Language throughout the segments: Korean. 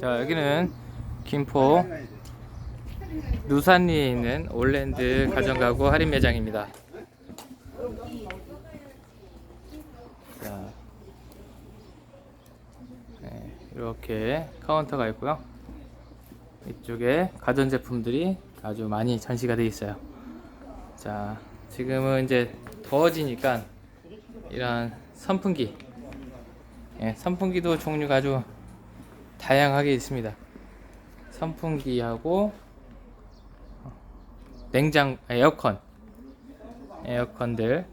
자 여기는 김포 누산리에 있는 올랜드 가정가구 할인 매장입니다. 자, 네, 이렇게 카운터가 있고요. 이쪽에 가전제품들이 아주 많이 전시가 되어 있어요. 자, 지금은 이제 더워지니까 이런 선풍기, 예, 선풍기도 종류가 아주 다양하게 있습니다. 선풍기하고 냉장 에어컨 에어컨들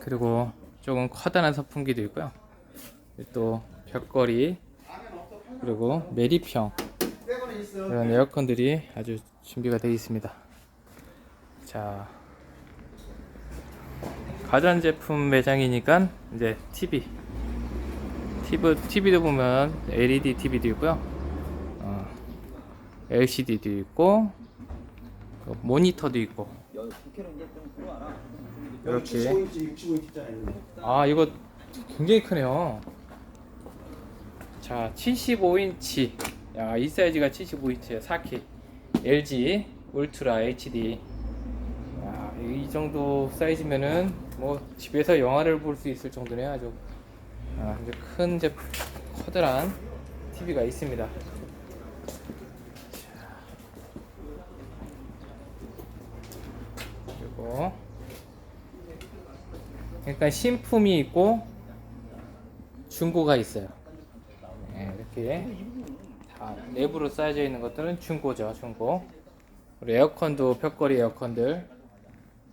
그리고 조금 커다란 선풍기도 있고요. 또 벽걸이 그리고 메리평 이런 에어컨들이 아주 준비가 되어 있습니다. 자 가전제품 매장이니까 이제 TV TV, TV도 보면 LED TV도 있고요. 어, LCD도 있고, 그 모니터도 있고. 이렇게. 65인치, 65인치짜리 있는데. 아, 이거 굉장히 크네요. 자, 75인치. 야, 이 사이즈가 75인치야. 4K. LG 울트라 HD. 야, 이 정도 사이즈면은 뭐 집에서 영화를 볼 수 있을 정도네요. 아주 아, 이제 큰 이제 커다란 TV가 있습니다. 자, 그리고 그러니까 신품이 있고 중고가 있어요. 네, 이렇게 다 내부로 쌓여져 있는 것들은 중고죠, 중고. 그리고 에어컨도 벽걸이 에어컨들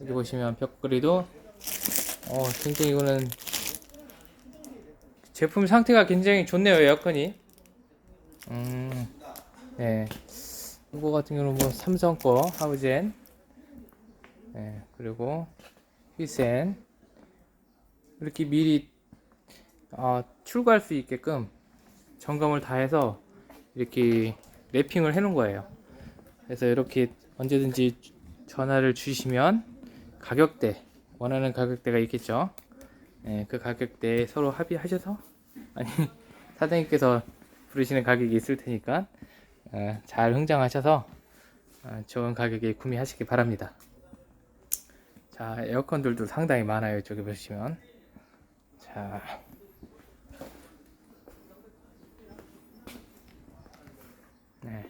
여기 보시면 벽걸이도 어 굉장히 이거는 제품 상태가 굉장히 좋네요 에어컨이. 음, 네. 이거 같은 경우는 뭐 삼성 거 하우젠. 네, 그리고 휘센. 이렇게 미리 어, 출고할 수 있게끔 점검을 다 해서 이렇게 랩핑을 해 놓은 거예요. 그래서 이렇게 언제든지 전화를 주시면 가격대 원하는 가격대가 있겠죠? 예, 그 가격대에 서로 합의하셔서 아니 사장님께서 부르시는 가격이 있을 테니까 어, 잘 흥정하셔서 어, 좋은 가격에 구매하시기 바랍니다. 자 에어컨들도 상당히 많아요 이쪽에 보시면 자 네.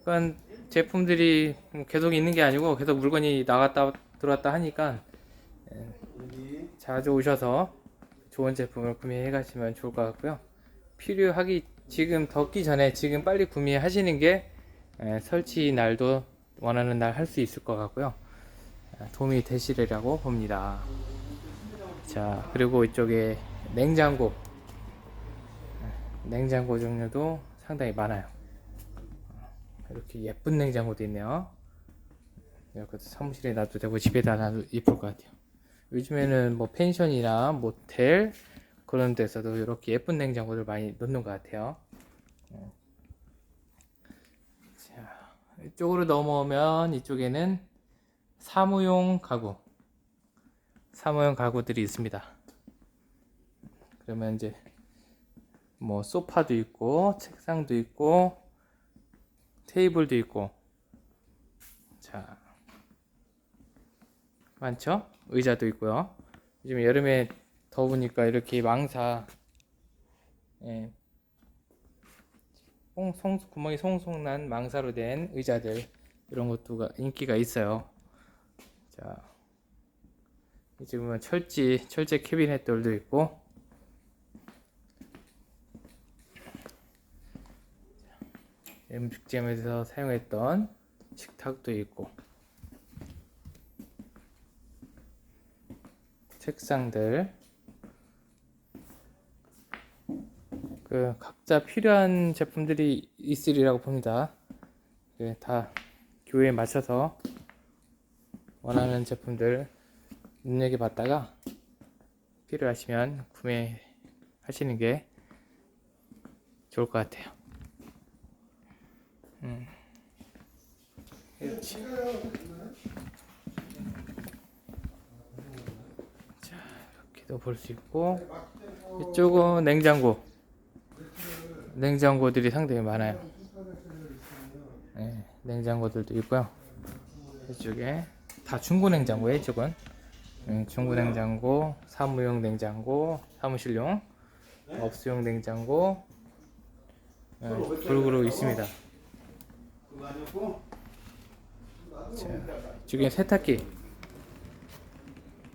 그러니까 제품들이 계속 있는 게 아니고 계속 물건이 나갔다 들어왔다 하니까 여기 자주 오셔서 좋은 제품을 구매해 가시면 좋을 것 같고요. 필요하기 지금 덥기 전에 지금 빨리 구매하시는 게 에, 설치 날도 원하는 날 할 수 있을 것 같고요. 에, 도움이 되시리라고 봅니다. 자 그리고 이쪽에 냉장고 에, 냉장고 종류도 상당히 많아요. 이렇게 예쁜 냉장고도 있네요. 이렇게 사무실에 놔도 되고 집에다 놔도 이쁠 것 같아요. 요즘에는 뭐 펜션이나 모텔 그런 데서도 이렇게 예쁜 냉장고를 많이 놓는 것 같아요. 어. 자, 이쪽으로 넘어오면 이쪽에는 사무용 가구, 사무용 가구들이 있습니다. 그러면 이제 뭐 소파도 있고 책상도 있고 테이블도 있고 자 많죠? 의자도 있고요. 요즘 여름에 더우니까 이렇게 망사, 예, 송, 송, 구멍이 송송 난 망사로 된 의자들 이런 것도 인기가 있어요. 자, 보면 철지, 철제 캐비넷들도 있고. 음식점에서 사용했던 식탁도 있고. 책상들 그 각자 필요한 제품들이 있으리라고 봅니다. 그다 교회에 맞춰서 원하는 제품들 눈여겨봤다가 필요하시면 구매하시는 게 좋을 것 같아요. 음. 이렇게도 볼수 있고 이쪽은 냉장고 냉장고들이 상당히 많아요. 네, 냉장고들도 있고요. 이쪽에 다 중고 냉장고예요. 이쪽은 네, 중고 냉장고, 사무용 냉장고, 사무실용, 업소용 냉장고 네, 골고루 있습니다. 자, 이쪽에 세탁기.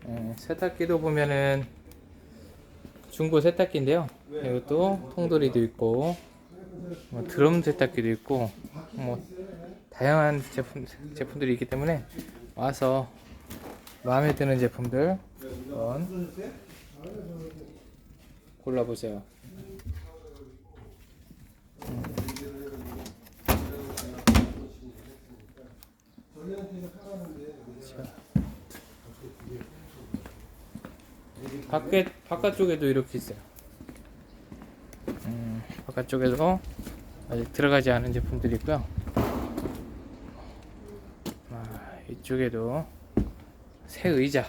네, 세탁기도 보면은 중고 세탁기인데요. 이것도 통돌이도 있고 뭐 드럼 세탁기도 있고 뭐 다양한 제품 제품들이 있기 때문에 와서 마음에 드는 제품들 한번 골라보세요. 자. 밖에 바깥쪽에도 이렇게 있어요. 음, 바깥쪽에도 아직 들어가지 않은 제품들이 있고요. 아, 이쪽에도 새 의자,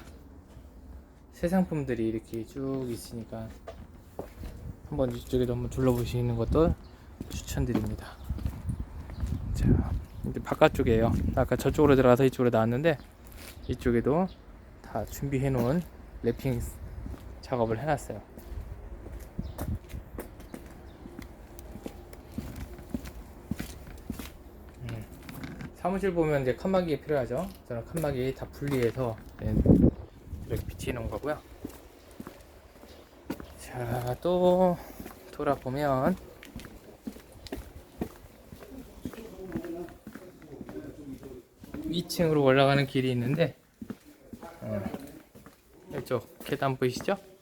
새 상품들이 이렇게 쭉 있으니까 한번 이쪽에도 한번 둘러보시는 것도 추천드립니다. 자, 이제 바깥쪽이에요. 아까 저쪽으로 들어가서 이쪽으로 나왔는데 이쪽에도 다 준비해 놓은 랩핑 작업을 해놨어요. 음, 사무실 보면 이제 칸막이 필요하죠. 저는 칸막이 다 분리해서 네, 이렇게 비치해 거고요. 자, 또 돌아보면 2층으로 올라가는 길이 있는데 어, 이쪽 계단 보이시죠?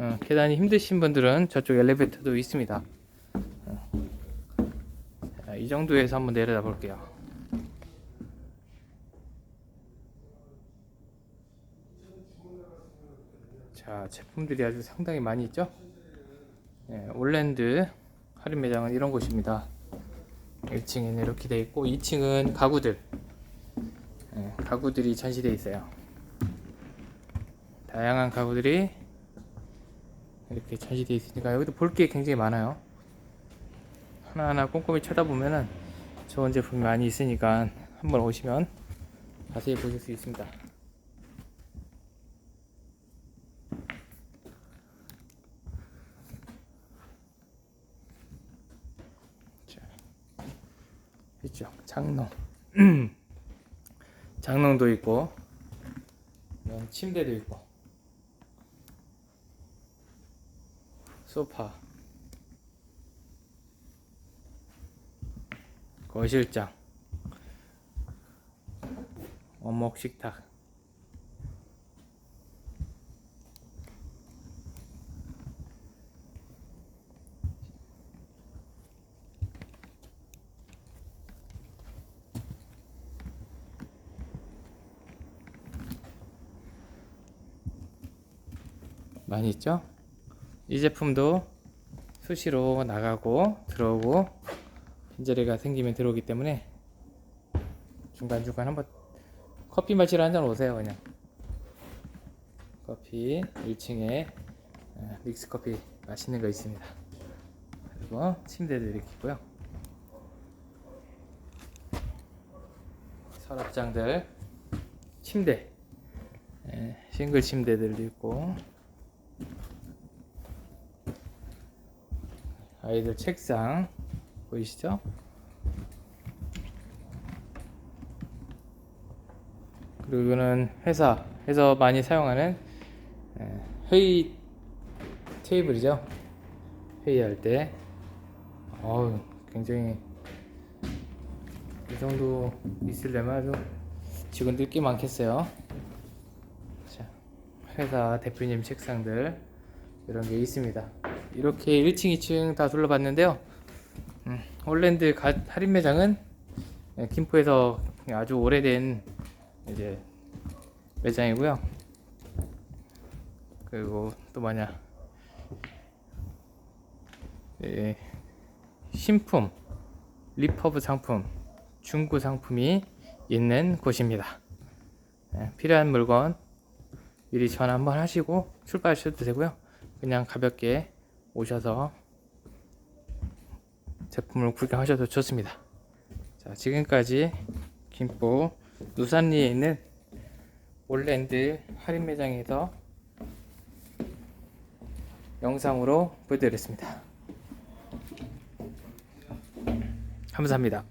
어, 계단이 힘드신 분들은 저쪽 엘리베이터도 있습니다. 어. 자, 이 정도에서 한번 내려다 볼게요. 자, 제품들이 아주 상당히 많이 있죠? 예, 올랜드 할인 매장은 이런 곳입니다. 1층에는 이렇게 돼 있고 2층은 가구들 예, 가구들이 전시되어 있어요. 다양한 가구들이 이렇게 전시되어 있으니까 여기도 볼 게 굉장히 많아요. 하나하나 꼼꼼히 쳐다보면은 좋은 제품이 많이 있으니까 한번 오시면 자세히 보실 수 있습니다. 자, 이쪽 장롱. 장롱도 있고 침대도 있고 소파. 거실장. 원목 식탁. 많이 있죠? 이 제품도 수시로 나가고 들어오고 빈자리가 생기면 들어오기 때문에 중간중간 한번 커피 마시러 한 잔 오세요 그냥. 커피 1층에 믹스 커피 맛있는 거 있습니다. 그리고 침대도 이렇게 있고요. 서랍장들 침대. 예, 싱글 침대들도 있고 아이들 책상 보이시죠? 그리고 이거는 회사 에서 많이 사용하는 에, 회의 테이블이죠. 회의할 때 어우 굉장히 이 정도 있으려면 아주 직원들 꽤 많겠어요. 자, 회사 대표님 책상들 이런 게 있습니다. 이렇게 1층, 2층 다 둘러봤는데요. 음, 홀랜드 가, 할인 매장은 예, 김포에서 아주 오래된 이제 매장이고요. 그리고 또 뭐냐, 예, 신품, 리퍼브 상품, 중고 상품이 있는 곳입니다. 예, 필요한 물건 미리 전화 한번 하시고 출발하셔도 되고요. 그냥 가볍게 오셔서 제품을 구경하셔도 좋습니다. 자, 지금까지 김포 누산리에 있는 올랜드 할인 매장에서 영상으로 보여드렸습니다. 감사합니다.